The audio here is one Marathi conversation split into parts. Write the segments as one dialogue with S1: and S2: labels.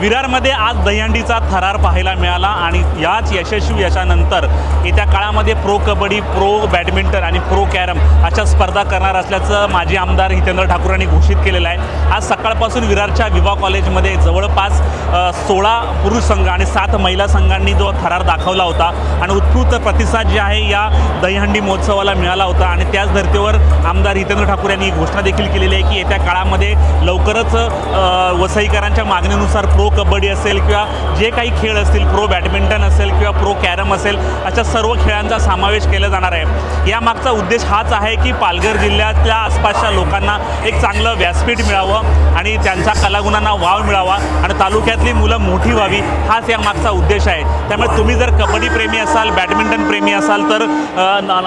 S1: विरारमध्ये आज दहीहंडीचा थरार पाहायला मिळाला आणि याच यशस्वी यशानंतर येत्या काळामध्ये प्रो कबड्डी प्रो बॅडमिंटन आणि प्रो कॅरम अशा स्पर्धा करणार असल्याचं माजी आमदार हितेंद्र ठाकूर यांनी घोषित केलेलं आहे. आज सकाळपासून विरारच्या विवा कॉलेजमध्ये जवळपास सोळा पुरुष संघ आणि सात महिला संघांनी जो थरार दाखवला होता आणि उत्स्फूर्त प्रतिसाद जे आहे या दहीहंडी महोत्सवाला मिळाला होता आणि त्याच धर्तीवर आमदार हितेंद्र ठाकूर यांनी ही घोषणा देखील केलेली आहे की येत्या काळामध्ये लवकरच वसईकरांच्या मागणीनुसार प्रो कबड्डी असेल किंवा जे काही खेळ असतील प्रो बॅडमिंटन असेल किंवा प्रो कॅरम असेल अशा सर्व खेळांचा समावेश केला जाणार आहे. यामागचा उद्देश हाच आहे की पालघर जिल्ह्यातल्या आसपासच्या लोकांना एक चांगलं व्यासपीठ मिळावं आणि त्यांच्या कलागुणांना वाव मिळावा आणि तालुक्यातली मुलं मोठी व्हावी हाच यामागचा उद्देश आहे. त्यामुळे तुम्ही जर कबड्डी प्रेमी असाल बॅडमिंटन प्रेमी असाल तर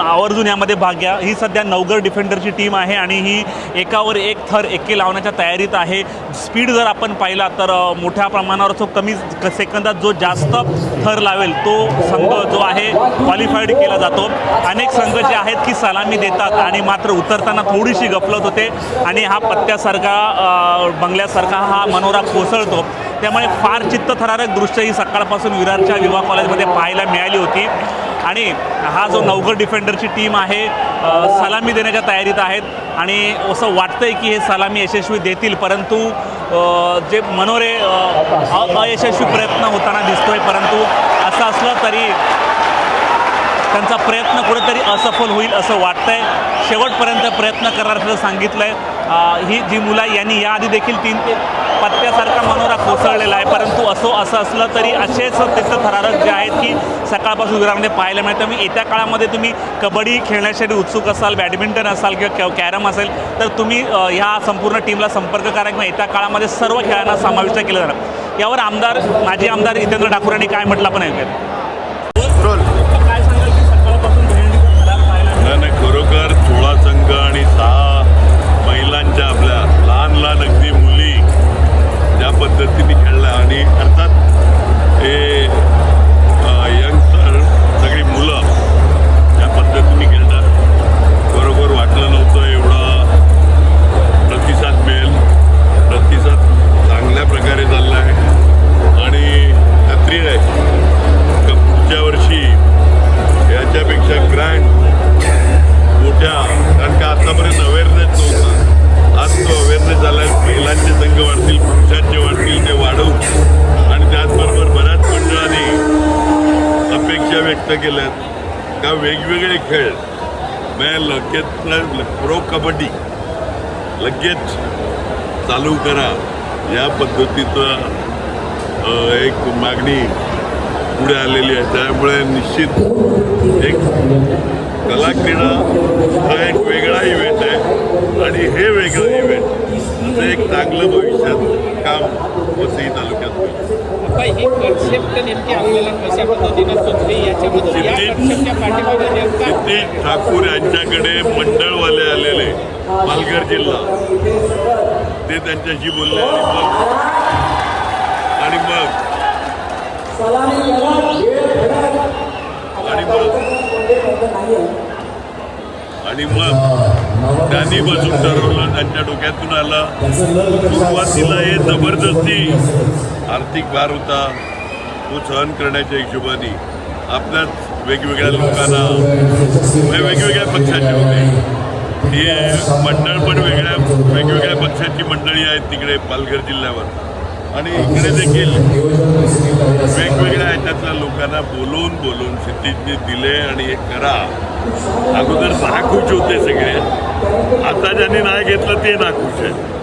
S1: आवर्जून यामध्ये भाग घ्या. ही सध्या नवगर डिफेंडरची टीम आहे आणि ही एकावर एक थर एके लावण्याच्या तयारीत आहे. स्पीड जर आपण पाहिला तर मोठ्या प्रमाणावर तो कमी सेकंदात जो जास्त थर लावेल तो संघ जो आहे क्वालिफाईड केला जातो. अनेक संघ जे आहेत की सलामी देतात आणि मात्र उतरताना थोडीशी गफलत होते आणि हा पत्त्यासारखा बंगल्यासारखा हा मनोरा कोसळतो. त्यामुळे फार चित्तथरारक दृश्य ही सकाळपासून विरारच्या विवा कॉलेजमध्ये पाहायला मिळाली होती. आणि हा जो नवगड डिफेंडरची टीम आहे सलामी देण्याच्या तयारीत आहेत. आणि असं वाटतंय की हे सलामी यशस्वी देतील परंतु जे मनोरे अयशस्वी प्रयत्न होताना दिसतोय परंतु असं असलं तरी त्यांचा प्रयत्न कुठेतरी असफल होईल असं वाटतंय. शेवटपर्यंत प्रयत्न करणार असं सांगितलं आहे ही जी मुलं यांनी याआधी देखील तीन ते पत्त्यासारखा मनोरा कोसळलेला आहे. परंतु असो असं असलं तरी असेच थरारक जे आहेत की सकाळपासून विरामध्ये पाहायला मिळतं मी येत्या काळामध्ये तुम्ही कबड्डी खेळण्यासाठी उत्सुक असाल बॅडमिंटन असाल किंवा कॅरम असेल तर तुम्ही ह्या संपूर्ण टीमला संपर्क करा किंवा येत्या काळामध्ये सर्व खेळांना समाविष्ट केलं जाणार. यावर आमदार माजी आमदार हितेंद्र ठाकूर यांनी काय म्हटलं आपण ऐकूया
S2: व्यक्त केल्यात का वेगवेगळे खेळ? मी लगेच प्रो कबड्डी. लगेच चालू करा. या पद्धतीचं एक मागणी पुढे आलेली आहे. त्यामुळे निश्चित एक कलाक्रीडा हा एक वेगळा इव्हेंट आहे. आणि हे वेगळं इव्हेंट असं एक चांगलं भविष्यात काम वसई तालुक्यात सिद्धेश ठाकूर यांच्याकडे मंडळवाले आलेले पालघर जिल्हा. ते त्यांच्याशी बोलले आणि मग आणि मग आणि मग त्यांनी बसून ठरवलं त्यांच्या डोक्यातून आलं. सुरुवातीला हे जबरदस्ती आर्थिक भार होता. तो सहन करण्याच्या हिशोबाने आपल्याच वेगवेगळ्या लोकांना म्हणजे वेगवेगळ्या पक्षाचे होते. हे मंडळ पण वेगळ्या वेगवेगळ्या पक्षाची मंडळी आहेत तिकडे पालघर जिल्ह्यावर. आणि इकडे देखील वेगवेगळ्या ह्याच्यातल्या लोकांना बोलवून बोलवून सिद्धीने दिले आणि हे करा. अगोदर नाखुश होते सगळे. आता ज्यांनी नाही घेतलं ते नाखुश आहे